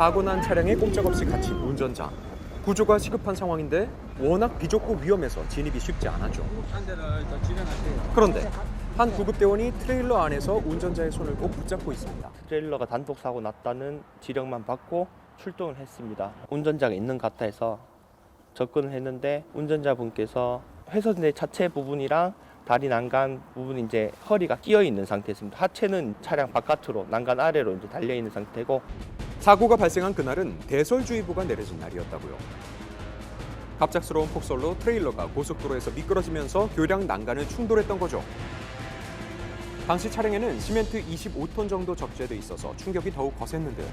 사고 난 차량에 꼼짝없이 갇힌 운전자. 구조가 시급한 상황인데 워낙 비좁고 위험해서 진입이 쉽지 않았죠. 그런데 한 구급대원이 트레일러 안에서 운전자의 손을 꼭 붙잡고 있습니다. 트레일러가 단독 사고 났다는 지령만 받고 출동을 했습니다. 운전자가 있는 것 같아서 접근을 했는데 운전자분께서 회선대 차체 부분이랑 다리 난간 부분이 이제 허리가 끼어 있는 상태였습니다. 하체는 차량 바깥으로 난간 아래로 이제 달려 있는 상태고 사고가 발생한 그날은 대설주의보가 내려진 날이었다고요. 갑작스러운 폭설로 트레일러가 고속도로에서 미끄러지면서 교량 난간을 충돌했던 거죠. 당시 차량에는 시멘트 25톤 정도 적재돼 있어서 충격이 더욱 거셌는데요.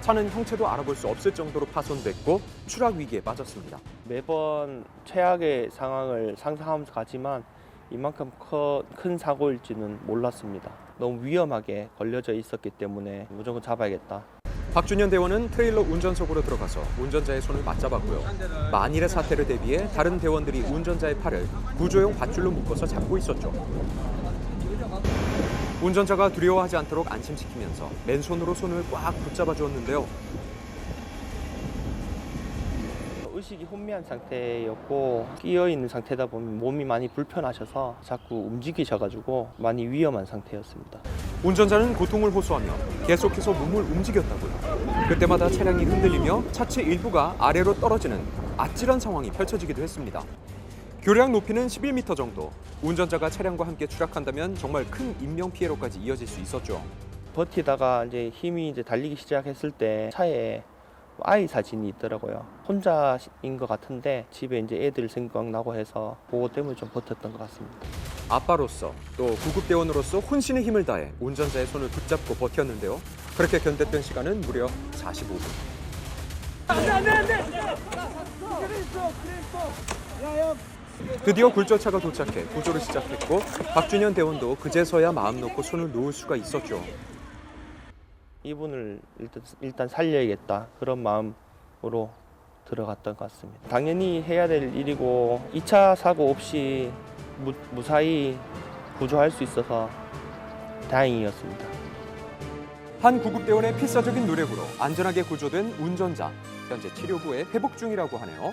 차는 형체도 알아볼 수 없을 정도로 파손됐고 추락 위기에 빠졌습니다. 매번 최악의 상황을 상상하면서 가지만 이만큼 커- 큰 사고일지는 몰랐습니다. 너무 위험하게 걸려져 있었기 때문에 무조건 잡아야겠다. 박준현 대원은 트레일러 운전석으로 들어가서 운전자의 손을 맞잡았고요. 만일의 사태를 대비해 다른 대원들이 운전자의 팔을 구조용 밧줄로 묶어서 잡고 있었죠. 운전자가 두려워하지 않도록 안심시키면서 맨손으로 손을 꽉 붙잡아 주었는데요. 의식이 혼미한 상태였고 끼어 있는 상태다 보면 몸이 많이 불편하셔서 자꾸 움직이셔가지고 많이 위험한 상태였습니다. 운전자는 고통을 호소하며 계속해서 몸을 움직였다고요. 그때마다 차량이 흔들리며 차체 일부가 아래로 떨어지는 아찔한 상황이 펼쳐지기도 했습니다. 교량 높이는 11m 정도. 운전자가 차량과 함께 추락한다면 정말 큰 인명 피해로까지 이어질 수 있었죠. 버티다가 이제 힘이 이제 달리기 시작했을 때 차에 아이 사진이 있더라고요. 혼자인 것 같은데 집에 이제 애들 생각나고 해서 그거 때문에 좀 버텼던 것 같습니다. 아빠로서 또 구급대원으로서 혼신의 힘을 다해 운전자의 손을 붙잡고 버텼는데요. 그렇게 견뎠던 시간은 무려 45분. 드디어 굴절차가 도착해 구조를 시작했고 박준현 대원도 그제서야 마음 놓고 손을 놓을 수가 있었죠. 이분을 일단, 일단 살려야겠다 그런 마음으로 들어갔던 것 같습니다. 당연히 해야 될 일이고 2차 사고 없이 무, 무사히 구조할 수 있어서 다행이었습니다. 한 구급대원의 필사적인 노력으로 안전하게 구조된 운전자 현재 치료 후에 회복 중이라고 하네요.